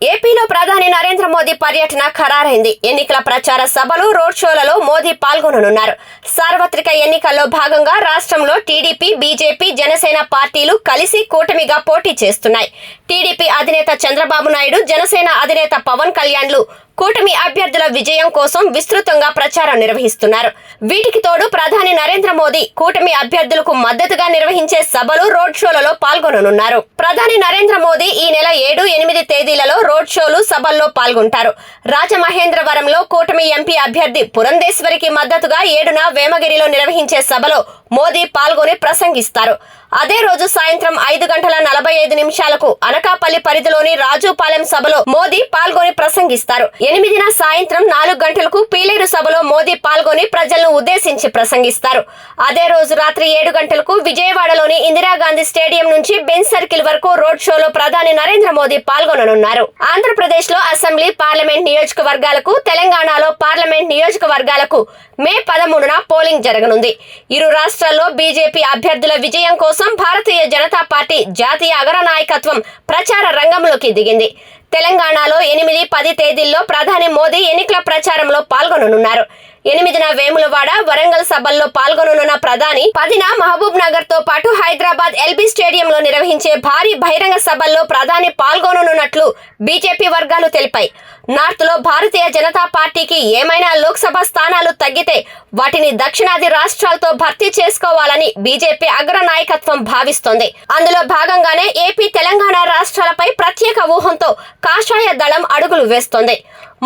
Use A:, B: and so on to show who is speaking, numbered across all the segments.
A: ఏపీలో ప్రధాని నరేంద్ర మోదీ పర్యటన ఖరారైంది. ఎన్నికల ప్రచార సభలు రోడ్ షోలలో మోదీ పాల్గొననున్నారు. సార్వత్రిక ఎన్నికల్లో భాగంగా రాష్ట్రంలో టీడీపీ బీజేపీ జనసేన పార్టీలు కలిసి కూటమిగా పోటీ చేస్తున్నాయి. టీడీపీ అధినేత చంద్రబాబు నాయుడు జనసేన అధినేత పవన్ కళ్యాణ్లు కూటమి అభ్యర్థుల విజయం కోసం విస్తృతంగా ప్రచారం నిర్వహిస్తున్నారు. వీటికి తోడు ప్రధాని నరేంద్ర మోదీ కూటమి అభ్యర్థులకు మద్దతుగా నిర్వహించే సభలు రోడ్ షోలలో పాల్గొననున్నారు. ప్రధాని నరేంద్ర మోదీ ఈ నెల ఏడు ఎనిమిది తేదీలలో రోడ్ షోలు సభల్లో పాల్గొంటారు. రాజమహేంద్రవరంలో కూటమి ఎంపీ అభ్యర్థి పురంధేశ్వరికి మద్దతుగా ఏడున వేమగిరిలో నిర్వహించే సభలో మోదీ పాల్గొని ప్రసంగిస్తారు. అదే రోజు సాయంత్రం ఐదు గంటల నలభై ఐదు నిమిషాలకు అనకాపల్లి పరిధిలోని రాజుపాలెం సభలో మోదీ పాల్గొని ప్రసంగిస్తారు. ఎనిమిదిన సాయంత్రం నాలుగు గంటలకు పీలేరు సభలో మోదీ పాల్గొని ప్రజలను ఉద్దేశించి ప్రసంగిస్తారు. అదే రోజు రాత్రి ఏడు గంటలకు విజయవాడలోని ఇందిరాగాంధీ స్టేడియం నుంచి బెంచ్ సర్కిల్ వరకు రోడ్ షోలో ప్రధాని నరేంద్ర మోదీ పాల్గొననున్నారు. ఆంధ్రప్రదేశ్లో అసెంబ్లీ పార్లమెంట్ నియోజకవర్గాలకు తెలంగాణలో పార్లమెంట్ నియోజకవర్గాలకు మే పదమూడున పోలింగ్ జరగనుంది. ఇరు రాష్ట్రాల్లో బీజేపీ అభ్యర్థుల విజయం కోసం భారతీయ జనతా పార్టీ జాతీయ అగ్రనాయకత్వం ప్రచార రంగంలోకి దిగింది. తెలంగాణలో ఎనిమిది పది తేదీల్లో ప్రధాని మోదీ ఎన్నికల ప్రచారంలో పాల్గొననున్నారు. ఎనిమిదిన వేములవాడ వరంగల్ సభల్లో పాల్గొననున్న ప్రధాని పదిన మహబూబ్ నగర్తో పాటు హైదరాబాద్ ఎల్బీ స్టేడియంలో నిర్వహించే భారీ బహిరంగ సభల్లో ప్రధాని పాల్గొననున్నట్లు బీజేపీ వర్గాలు తెలిపాయి. నార్త్లో భారతీయ జనతా పార్టీకి ఏమైనా లోక్సభ స్థానాలు తగ్గితే వాటిని దక్షిణాది రాష్ట్రాలతో భర్తీ చేసుకోవాలని బీజేపీ అగ్ర నాయకత్వం భావిస్తోంది. అందులో భాగంగానే ఏపీ తెలంగాణ రాష్ట్రాలపై ప్రత్యేక ఊహంతో కాషాయ దళం అడుగులు వేస్తోంది.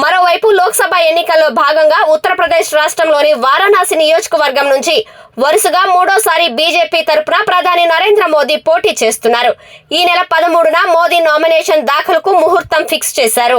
A: మరోవైపు లోక్సభ ఎన్నికల్లో భాగంగా ఉత్తరప్రదేశ్ రాష్ట్రంలోని వారణాసి నియోజకవర్గం నుంచి వరుసగా మూడోసారి బీజేపీ తరపున ప్రధాని నరేంద్ర మోదీ పోటీ చేస్తున్నారు. ఈ నెల పదమూడున మోదీ నామినేషన్ దాఖలుకు ముహూర్తం ఫిక్స్ చేశారు.